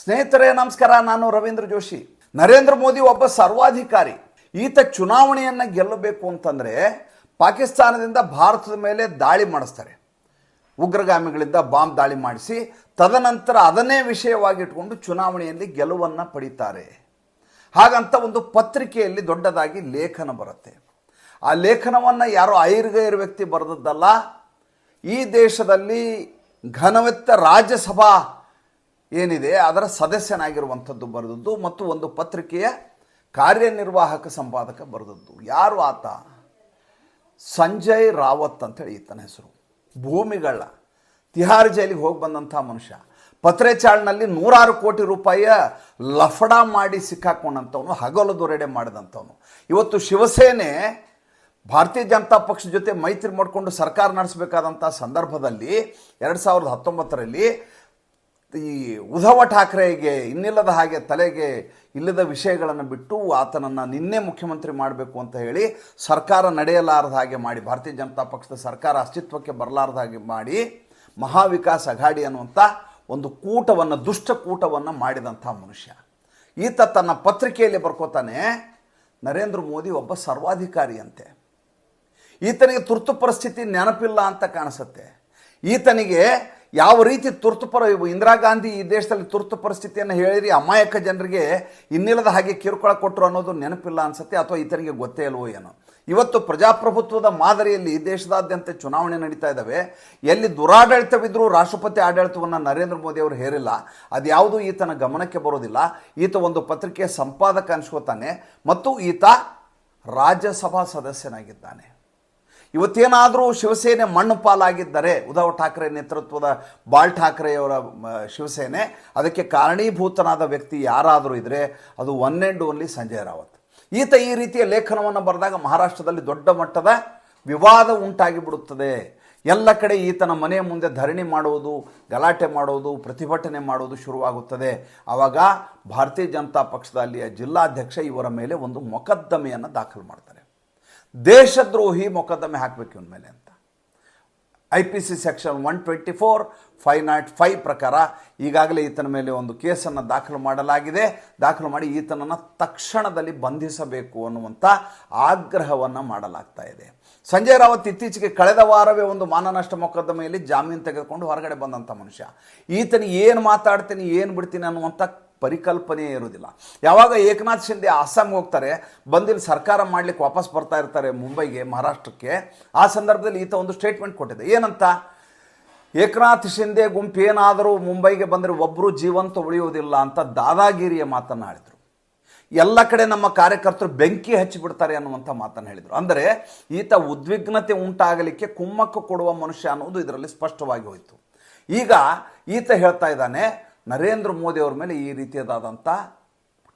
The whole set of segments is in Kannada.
ಸ್ನೇಹಿತರೆ, ನಮಸ್ಕಾರ. ನಾನು ರವೀಂದ್ರ ಜೋಶಿ. ನರೇಂದ್ರ ಮೋದಿ ಒಬ್ಬ ಸರ್ವಾಧಿಕಾರಿ. ಈತ ಚುನಾವಣೆಯನ್ನು ಗೆಲ್ಲಬೇಕು ಅಂತಂದರೆ ಪಾಕಿಸ್ತಾನದಿಂದ ಭಾರತದ ಮೇಲೆ ದಾಳಿ ಮಾಡಿಸ್ತಾರೆ. ಉಗ್ರಗಾಮಿಗಳಿಂದ ಬಾಂಬ್ ದಾಳಿ ಮಾಡಿಸಿ, ತದನಂತರ ಅದನ್ನೇ ವಿಷಯವಾಗಿ ಇಟ್ಕೊಂಡು ಚುನಾವಣೆಯಲ್ಲಿ ಗೆಲುವನ್ನು ಪಡಿತಾರೆ. ಹಾಗಂತ ಒಂದು ಪತ್ರಿಕೆಯಲ್ಲಿ ದೊಡ್ಡದಾಗಿ ಲೇಖನ ಬರುತ್ತೆ. ಆ ಲೇಖನವನ್ನು ಯಾರೋ ಐರ್ಗೈರ್ ವ್ಯಕ್ತಿ ಬರೆದದ್ದಲ್ಲ, ಈ ದೇಶದಲ್ಲಿ ಘನವೆತ್ತ ರಾಜ್ಯಸಭಾ ಏನಿದೆ, ಅದರ ಸದಸ್ಯನಾಗಿರುವಂಥದ್ದು ಬರೆದದ್ದು ಮತ್ತು ಒಂದು ಪತ್ರಿಕೆಯ ಕಾರ್ಯನಿರ್ವಾಹಕ ಸಂಪಾದಕ ಬರೆದದ್ದು. ಯಾರು ಆತ? ಸಂಜಯ್ ರಾವತ್ ಅಂತೇಳಿ ಈತನ ಹೆಸರು. ಭೂಮಿಗಳ. ತಿಹಾರ್ ಜೈಲಿಗೆ ಹೋಗಿ ಬಂದಂಥ ಮನುಷ್ಯ. ಪತ್ರೆಚಾಳ್ನಲ್ಲಿ ನೂರಾರು ಕೋಟಿ ರೂಪಾಯಿಯ ಲಫಡ ಮಾಡಿ ಸಿಕ್ಕಾಕೊಂಡಂಥವನು, ಹಗಲು ದೊರೆಡೆ ಮಾಡಿದಂಥವನು. ಇವತ್ತು ಶಿವಸೇನೆ ಭಾರತೀಯ ಜನತಾ ಪಕ್ಷದ ಜೊತೆ ಮೈತ್ರಿ ಮಾಡಿಕೊಂಡು ಸರ್ಕಾರ ನಡೆಸಬೇಕಾದಂಥ ಸಂದರ್ಭದಲ್ಲಿ, ಎರಡು ಸಾವಿರದ ಹತ್ತೊಂಬತ್ತರಲ್ಲಿ ಈ ಉದ್ಧವ ಠಾಕ್ರೆಗೆ ಇನ್ನಿಲ್ಲದ ಹಾಗೆ ತಲೆಗೆ ಇಲ್ಲದ ವಿಷಯಗಳನ್ನು ಬಿಟ್ಟು ಆತನನ್ನು ನಿನ್ನೆ ಮುಖ್ಯಮಂತ್ರಿ ಮಾಡಬೇಕು ಅಂತ ಹೇಳಿ ಸರ್ಕಾರ ನಡೆಯಲಾರದ ಹಾಗೆ ಮಾಡಿ, ಭಾರತೀಯ ಜನತಾ ಪಕ್ಷದ ಸರ್ಕಾರ ಅಸ್ತಿತ್ವಕ್ಕೆ ಬರಲಾರದ ಹಾಗೆ ಮಾಡಿ ಮಹಾವಿಕಾಸ್ ಅಘಾಡಿ ಅನ್ನುವಂಥ ಒಂದು ಕೂಟವನ್ನು, ದುಷ್ಟ ಕೂಟವನ್ನು ಮಾಡಿದಂಥ ಮನುಷ್ಯ. ಈತ ತನ್ನ ಪತ್ರಿಕೆಯಲ್ಲಿ ಬರ್ಕೋತಾನೆ, ನರೇಂದ್ರ ಮೋದಿ ಒಬ್ಬ ಸರ್ವಾಧಿಕಾರಿಯಂತೆ. ಈತನಿಗೆ ತುರ್ತು ಪರಿಸ್ಥಿತಿ ನೆನಪಿಲ್ಲ ಅಂತ ಕಾಣಿಸುತ್ತೆ. ಈತನಿಗೆ ಯಾವ ರೀತಿ ತುರ್ತು ಪರ ಇಂದಿರಾ ಗಾಂಧಿ ಈ ದೇಶದಲ್ಲಿ ತುರ್ತು ಪರಿಸ್ಥಿತಿಯನ್ನು ಹೇಳಿರಿ, ಅಮಾಯಕ ಜನರಿಗೆ ಇನ್ನಿಲ್ಲದ ಹಾಗೆ ಕಿರುಕುಳ ಕೊಟ್ಟರು ಅನ್ನೋದು ನೆನಪಿಲ್ಲ ಅನ್ಸುತ್ತೆ ಅಥವಾ ಈತನಿಗೆ ಗೊತ್ತೇ ಇಲ್ವೋ ಏನೋ. ಇವತ್ತು ಪ್ರಜಾಪ್ರಭುತ್ವದ ಮಾದರಿಯಲ್ಲಿ ದೇಶದಾದ್ಯಂತ ಚುನಾವಣೆ ನಡೀತಾ ಇದ್ದಾವೆ ಎಲ್ಲಿ ದುರಾಡಳಿತವಿದ್ದರೂ ರಾಷ್ಟ್ರಪತಿ ಆಡಳಿತವನ್ನು ನರೇಂದ್ರ ಮೋದಿ ಅವರು ಹೇರಿಲ್ಲ. ಅದ್ಯಾವುದು ಈತನ ಗಮನಕ್ಕೆ ಬರೋದಿಲ್ಲ. ಈತ ಒಂದು ಪತ್ರಿಕೆಯ ಸಂಪಾದಕ ಅನ್ಸ್ಕೋತಾನೆ. ಮತ್ತು ಈತ ರಾಜ್ಯಸಭಾ ಸದಸ್ಯನಾಗಿದ್ದಾನೆ. ಇವತ್ತೇನಾದರೂ ಶಿವಸೇನೆ ಮಣ್ಣು ಪಾಲಾಗಿದ್ದರೆ ಉದ್ಧವ್ ಠಾಕ್ರೆ ನೇತೃತ್ವದ ಬಾಳ್ ಠಾಕ್ರೆಯವರ ಶಿವಸೇನೆ, ಅದಕ್ಕೆ ಕಾರಣೀಭೂತನಾದ ವ್ಯಕ್ತಿ ಯಾರಾದರೂ ಇದ್ದರೆ ಅದು one and only Sanjay Raut. ಈತ ಈ ರೀತಿಯ ಲೇಖನವನ್ನು ಬರೆದಾಗ ಮಹಾರಾಷ್ಟ್ರದಲ್ಲಿ ದೊಡ್ಡ ಮಟ್ಟದ ವಿವಾದ ಉಂಟಾಗಿ ಬಿಡುತ್ತದೆ ಎಲ್ಲ ಕಡೆ ಈತನ ಮನೆಯ ಮುಂದೆ ಧರಣಿ ಮಾಡುವುದು, ಗಲಾಟೆ ಮಾಡುವುದು, ಪ್ರತಿಭಟನೆ ಮಾಡುವುದು ಶುರುವಾಗುತ್ತದೆ. ಆವಾಗ ಭಾರತೀಯ ಜನತಾ ಪಕ್ಷದ ಅಲ್ಲಿಯ ಜಿಲ್ಲಾಧ್ಯಕ್ಷ ಇವರ ಮೇಲೆ ಒಂದು ಮೊಕದ್ದಮೆಯನ್ನು ದಾಖಲು ಮಾಡ್ತಾರೆ. ದೇಶದ್ರೋಹಿ ಮೊಕದ್ದಮೆ ಹಾಕಬೇಕು ಇವನ ಮೇಲೆ ಅಂತ. I P C section one twenty four five naught five ಪ್ರಕಾರ ಈಗಾಗಲೇ ಈತನ ಮೇಲೆ ಒಂದು ಕೇಸನ್ನು ದಾಖಲು ಮಾಡಲಾಗಿದೆ. ದಾಖಲು ಮಾಡಿ ಈತನನ್ನು ತಕ್ಷಣದಲ್ಲಿ ಬಂಧಿಸಬೇಕು ಅನ್ನುವಂಥ ಆಗ್ರಹವನ್ನು ಮಾಡಲಾಗ್ತಾ ಇದೆ. ಸಂಜಯ್ ರಾವತ್ ಇತ್ತೀಚೆಗೆ ಕಳೆದ ವಾರವೇ ಒಂದು ಮಾನನಷ್ಟ ಮೊಕದ್ದಮೆಯಲ್ಲಿ ಜಾಮೀನು ತೆಗೆದುಕೊಂಡು ಹೊರಗಡೆ ಬಂದಂಥ ಮನುಷ್ಯ. ಈತನಿಗೆ ಏನು ಮಾತಾಡ್ತೀನಿ, ಏನು ಬಿಡ್ತೀನಿ ಅನ್ನುವಂಥ ಪರಿಕಲ್ಪನೆಯೇ ಇರುವುದಿಲ್ಲ. ಯಾವಾಗ ಏಕನಾಥ್ ಶಿಂದೆ ಅಸ್ಸಾಂಗೆ ಹೋಗ್ತಾರೆ, ಬಂದಿಲ್ಲಿ ಸರ್ಕಾರ ಮಾಡ್ಲಿಕ್ಕೆ ವಾಪಸ್ ಬರ್ತಾ ಇರ್ತಾರೆ ಮುಂಬೈಗೆ, ಮಹಾರಾಷ್ಟ್ರಕ್ಕೆ, ಆ ಸಂದರ್ಭದಲ್ಲಿ ಈತ ಒಂದು ಸ್ಟೇಟ್ಮೆಂಟ್ ಕೊಟ್ಟಿದೆ. ಏನಂತ? ಏಕನಾಥ್ ಶಿಂದೆ ಗುಂಪು ಏನಾದರೂ ಮುಂಬೈಗೆ ಬಂದರೆ ಒಬ್ಬರು ಜೀವಂತ ಉಳಿಯುವುದಿಲ್ಲ ಅಂತ ದಾದಾಗಿರಿಯ ಮಾತನ್ನು ಆಡಿದರು ಎಲ್ಲ ಕಡೆ ನಮ್ಮ ಕಾರ್ಯಕರ್ತರು ಬೆಂಕಿ ಹಚ್ಚಿಬಿಡ್ತಾರೆ ಅನ್ನುವಂಥ ಮಾತನ್ನು ಹೇಳಿದರು. ಅಂದರೆ ಈತ ಉದ್ವಿಗ್ನತೆ ಉಂಟಾಗಲಿಕ್ಕೆ ಕುಮ್ಮಕ್ಕು ಕೊಡುವ ಮನುಷ್ಯ ಅನ್ನೋದು ಇದರಲ್ಲಿ ಸ್ಪಷ್ಟವಾಗಿ ಹೋಯಿತು. ಈಗ ಈತ ಹೇಳ್ತಾ ಇದ್ದಾನೆ ನರೇಂದ್ರ ಮೋದಿ ಅವ್ರ ಮೇಲೆ ಈ ರೀತಿಯಾದಂಥ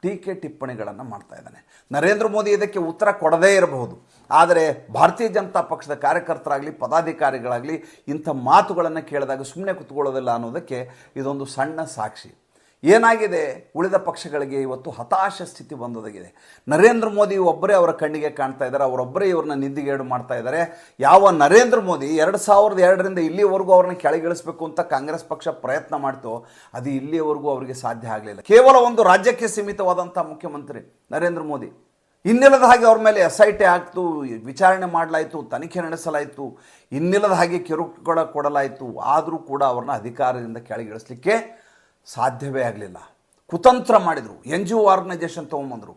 ಟೀಕೆ ಟಿಪ್ಪಣಿಗಳನ್ನು ಮಾಡ್ತಾ ಇದ್ದಾನೆ. ನರೇಂದ್ರ ಮೋದಿ ಇದಕ್ಕೆ ಉತ್ತರ ಕೊಡದೇ ಇರಬಹುದು. ಆದರೆ ಭಾರತೀಯ ಜನತಾ ಪಕ್ಷದ ಕಾರ್ಯಕರ್ತರಾಗಲಿ, ಪದಾಧಿಕಾರಿಗಳಾಗಲಿ ಇಂಥ ಮಾತುಗಳನ್ನು ಕೇಳಿದಾಗ ಸುಮ್ಮನೆ ಕುತ್ಕೊಳ್ಳೋದಿಲ್ಲ ಅನ್ನೋದಕ್ಕೆ ಇದೊಂದು ಸಣ್ಣ ಸಾಕ್ಷಿ. ಏನಾಗಿದೆ? ಉಳಿದ ಪಕ್ಷಗಳಿಗೆ ಇವತ್ತು ಹತಾಶ ಸ್ಥಿತಿ ಬಂದೊದಗಿದೆ. ನರೇಂದ್ರ ಮೋದಿ ಒಬ್ಬರೇ ಅವರ ಕಣ್ಣಿಗೆ ಕಾಣ್ತಾ ಇದ್ದಾರೆ. ಅವರೊಬ್ಬರೇ ಇವ್ರನ್ನ ನಿಂದಿಗೇಡು ಮಾಡ್ತಾ ಇದ್ದಾರೆ. ಯಾವ ನರೇಂದ್ರ ಮೋದಿ ಎರಡು ಸಾವಿರದ ಎರಡರಿಂದ ಇಲ್ಲಿವರೆಗೂ ಅವ್ರನ್ನ ಕೆಳಗಿಳಿಸಬೇಕು ಅಂತ ಕಾಂಗ್ರೆಸ್ ಪಕ್ಷ ಪ್ರಯತ್ನ ಮಾಡ್ತೋ, ಅದು ಇಲ್ಲಿಯವರೆಗೂ ಅವರಿಗೆ ಸಾಧ್ಯ ಆಗಲಿಲ್ಲ. ಕೇವಲ ಒಂದು ರಾಜ್ಯಕ್ಕೆ ಸೀಮಿತವಾದಂಥ ಮುಖ್ಯಮಂತ್ರಿ ನರೇಂದ್ರ ಮೋದಿ. ಇನ್ನಿಲ್ಲದ ಹಾಗೆ ಅವ್ರ ಮೇಲೆ ಎಸ್ ಐ ಟಿ ಆಗ್ತು, ವಿಚಾರಣೆ ಮಾಡಲಾಯಿತು, ತನಿಖೆ ನಡೆಸಲಾಯಿತು, ಇನ್ನಿಲ್ಲದ ಹಾಗೆ ಕಿರುಕುಳ ಕೊಡಲಾಯಿತು. ಆದರೂ ಕೂಡ ಅವ್ರನ್ನ ಅಧಿಕಾರದಿಂದ ಕೆಳಗಿಳಿಸಲಿಕ್ಕೆ ಸಾಧ್ಯವೇ ಆಗಲಿಲ್ಲ. ಕುತಂತ್ರ ಮಾಡಿದರು. ಎನ್ ಜಿ ಒ ಆರ್ಗನೈಜೇಷನ್ ತೊಗೊಂಬಂದರು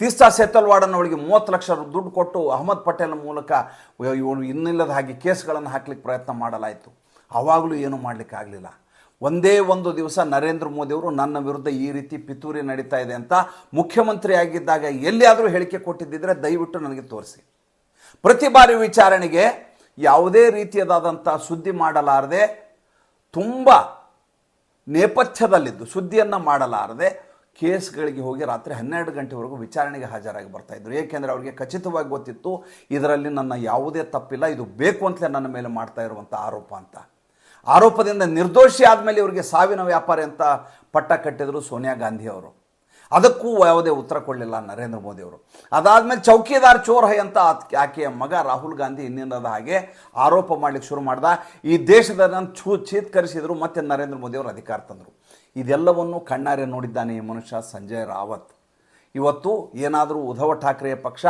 ತೀಸ್ತಾ ಸೇತಲ್ವಾಡನ್ನು ಅವಳಿಗೆ ಮೂವತ್ತು ಲಕ್ಷ ದುಡ್ಡು ಕೊಟ್ಟು ಅಹಮದ್ ಪಟೇಲ್ ಮೂಲಕ ಇವಳು ಇನ್ನಿಲ್ಲದ ಹಾಗೆ ಕೇಸ್ಗಳನ್ನು ಹಾಕ್ಲಿಕ್ಕೆ ಪ್ರಯತ್ನ ಮಾಡಲಾಯಿತು. ಆವಾಗಲೂ ಏನೂ ಮಾಡಲಿಕ್ಕೆ ಆಗಲಿಲ್ಲ. ಒಂದೇ ಒಂದು ದಿವಸ ನರೇಂದ್ರ ಮೋದಿಯವರು ನನ್ನ ವಿರುದ್ಧ ಈ ರೀತಿ ಪಿತೂರಿ ನಡೀತಾ ಇದೆ ಅಂತ ಮುಖ್ಯಮಂತ್ರಿ ಆಗಿದ್ದಾಗ ಎಲ್ಲಿಯಾದರೂ ಹೇಳಿಕೆ ಕೊಟ್ಟಿದ್ದಿದ್ರೆ ದಯವಿಟ್ಟು ನನಗೆ ತೋರಿಸಿ. ಪ್ರತಿ ಬಾರಿ ವಿಚಾರಣೆಗೆ ಯಾವುದೇ ರೀತಿಯದಾದಂಥ ಸುದ್ದಿ ಮಾಡಲಾರದೆ ತುಂಬ ನೇಪಥ್ಯದಲ್ಲಿದ್ದು, ಸುದ್ದಿಯನ್ನು ಮಾಡಲಾರದೆ ಕೇಸ್ಗಳಿಗೆ ಹೋಗಿ ರಾತ್ರಿ ಹನ್ನೆರಡು ಗಂಟೆವರೆಗೂ ವಿಚಾರಣೆಗೆ ಹಾಜರಾಗಿ ಬರ್ತಾಯಿದ್ರು ಏಕೆಂದರೆ ಅವರಿಗೆ ಖಚಿತವಾಗಿ ಗೊತ್ತಿತ್ತು, ಇದರಲ್ಲಿ ನನ್ನ ಯಾವುದೇ ತಪ್ಪಿಲ್ಲ, ಇದು ಬೇಕು ಅಂತಲೇ ನನ್ನ ಮೇಲೆ ಮಾಡ್ತಾ ಇರುವಂಥ ಆರೋಪ ಅಂತ. ಆರೋಪದಿಂದ ನಿರ್ದೋಷಿ ಆದಮೇಲೆ ಇವರಿಗೆ ಸಾವಿನ ವ್ಯಾಪಾರಿ ಅಂತ ಪಟ್ಟ ಕಟ್ಟಿದರು ಸೋನಿಯಾ ಗಾಂಧಿ ಅವರು. ಅದಕ್ಕೂ ಯಾವುದೇ ಉತ್ತರ ಕೊಡಲಿಲ್ಲ ನರೇಂದ್ರ ಮೋದಿಯವರು ಅದಾದಮೇಲೆ ಚೌಕಿದಾರ್ ಚೋರ್ ಹೈ ಅಂತ ಆಕೆಯ ಮಗ ರಾಹುಲ್ ಗಾಂಧಿ ಇನ್ನಿಲ್ಲದ ಹಾಗೆ ಆರೋಪ ಮಾಡ್ಲಿಕ್ಕೆ ಶುರು ಮಾಡ್ದ. ಈ ದೇಶದ ಚೂ ಚೇತ್ಕರಿಸಿದರು ಮತ್ತೆ ನರೇಂದ್ರ ಮೋದಿಯವರು ಅಧಿಕಾರ ತಂದರು. ಇದೆಲ್ಲವನ್ನು ಕಣ್ಣಾರೆ ನೋಡಿದ್ದಾನೆ ಈ ಮನುಷ್ಯ ಸಂಜಯ್ ರಾವತ್. ಇವತ್ತು ಏನಾದರೂ ಉದ್ಧವ್ ಠಾಕ್ರೆಯ ಪಕ್ಷ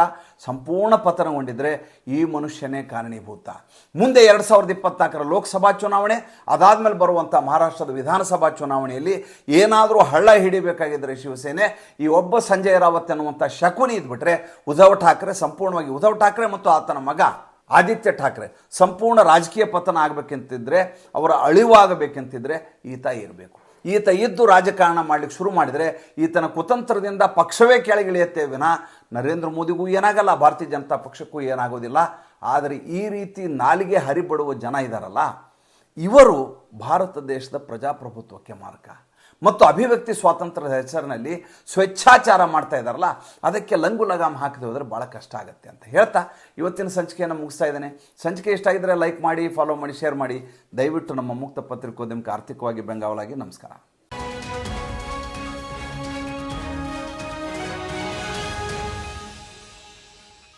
ಸಂಪೂರ್ಣ ಪತನಗೊಂಡಿದ್ದರೆ ಈ ಮನುಷ್ಯನೇ ಕಾರಣೀಭೂತ. ಮುಂದೆ ಎರಡು ಸಾವಿರದ ಇಪ್ಪತ್ನಾಲ್ಕರ ಲೋಕಸಭಾ ಚುನಾವಣೆ, ಅದಾದಮೇಲೆ ಬರುವಂಥ ಮಹಾರಾಷ್ಟ್ರದ ವಿಧಾನಸಭಾ ಚುನಾವಣೆಯಲ್ಲಿ ಏನಾದರೂ ಹಳ್ಳ ಹಿಡಿಬೇಕಾಗಿದ್ದರೆ ಶಿವಸೇನೆ, ಈ ಒಬ್ಬ ಸಂಜಯ್ ರಾವತ್ ಅನ್ನುವಂಥ ಶಕುನಿ ಇದ್ಬಿಟ್ರೆ ಉದ್ಧವ್ ಠಾಕ್ರೆ ಸಂಪೂರ್ಣವಾಗಿ, ಉದ್ಧವ್ ಠಾಕ್ರೆ ಮತ್ತು ಆತನ ಮಗ ಆದಿತ್ಯ ಠಾಕ್ರೆ ಸಂಪೂರ್ಣ ರಾಜಕೀಯ ಪತನ ಆಗಬೇಕಂತಿದ್ದರೆ ಅವರ ಅಳಿವಾಗಬೇಕೆಂತಿದ್ರೆ ಈತ ಇರಬೇಕು. ಈತ ಇದ್ದು ರಾಜಕಾರಣ ಮಾಡ್ಲಿಕ್ಕೆ ಶುರು ಮಾಡಿದರೆ ಈತನ ಕುತಂತ್ರದಿಂದ ಪಕ್ಷವೇ ಕೆಳಗಿಳಿಯುತ್ತೆ ವಿನ. ನರೇಂದ್ರ ಮೋದಿಗೂ ಏನಾಗಲ್ಲ, ಭಾರತೀಯ ಜನತಾ ಪಕ್ಷಕ್ಕೂ ಏನಾಗೋದಿಲ್ಲ. ಆದರೆ ಈ ರೀತಿ ನಾಲಿಗೆ ಹರಿಬಡುವ ಜನ ಇದ್ದಾರಲ್ಲ ಇವರು ಭಾರತ ದೇಶದ ಪ್ರಜಾಪ್ರಭುತ್ವಕ್ಕೆ ಮಾರ್ಗ ಮತ್ತು ಅಭಿವ್ಯಕ್ತಿ ಸ್ವಾತಂತ್ರ್ಯದ ಹೆಸರಿನಲ್ಲಿ ಸ್ವೇಚ್ಛಾಚಾರ ಮಾಡ್ತಾ ಇದ್ದಾರಲ್ಲ, ಅದಕ್ಕೆ ಲಂಗು ಲಗಾಮ್ ಹಾಕದೆ ಹೋದರೆ ಭಾಳ ಕಷ್ಟ ಆಗುತ್ತೆ ಅಂತ ಹೇಳ್ತಾ ಇವತ್ತಿನ ಸಂಚಿಕೆಯನ್ನು ಮುಗಿಸ್ತಾ ಇದ್ದೇನೆ. ಸಂಚಿಕೆ ಇಷ್ಟ ಆಗಿದ್ರೆ ಲೈಕ್ ಮಾಡಿ ಫಾಲೋ ಮಾಡಿ ಶೇರ್ ಮಾಡಿ. ದಯವಿಟ್ಟು ನಮ್ಮ ಮುಕ್ತ ಪತ್ರಿಕೋದ್ಯಮಕ್ಕೆ ಆರ್ಥಿಕವಾಗಿ ಬೆಂಗಾವಲಾಗಿ ನಮಸ್ಕಾರ.